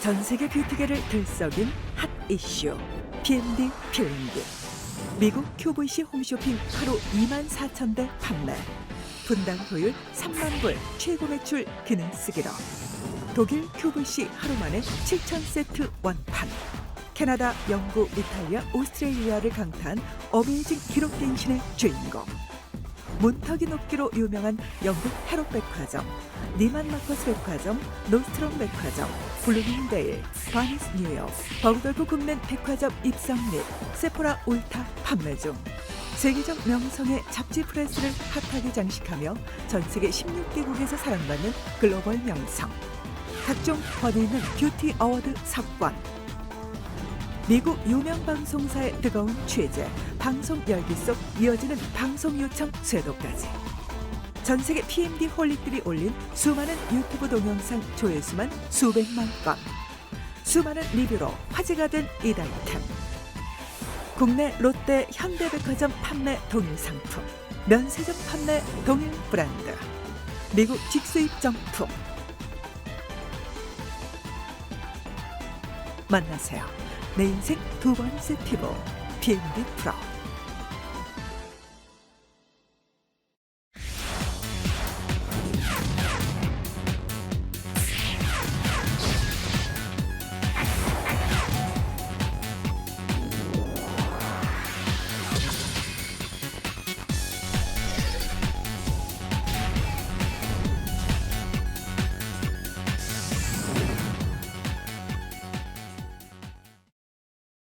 전 세계 뷰티계를 들썩인 핫 이슈 PMD 필링기. 미국 QVC 홈쇼핑 하루 2만 4천 대 판매. 분당 효율 3만 불 최고 매출 기능 쓰기로. 독일 QVC 하루 만에 7천 세트 완판. 캐나다, 영국, 이탈리아, 오스트레일리아를 강타한 어메이징 기록 갱신의 주인공 문턱이 높기로 유명한 영국 헤롯 백화점, 니만 마커스 백화점, 노스트롬 백화점, 블루밍데일, 바니스 뉴욕, 버그돌프 국내 백화점 입성 및 세포라 울타 판매 중. 세계적 명성의 잡지 프레스를 핫하게 장식하며 전 세계 16개국에서 사랑받는 글로벌 명성. 각종 있는 뷰티 어워드 석권 미국 유명 방송사의 뜨거운 취재, 방송 열기 속 이어지는 방송 요청 쇄도까지. 전 세계 PMD 홀릭들이 올린 수많은 유튜브 동영상 조회수만 수백만 건. 수많은 리뷰로 화제가 된 이다이템. 국내 롯데 현대백화점 판매 동일 상품. 면세점 판매 동일 브랜드. 미국 직수입 정품. 만나세요. 내 인생 두 번째 피부 PMD 프로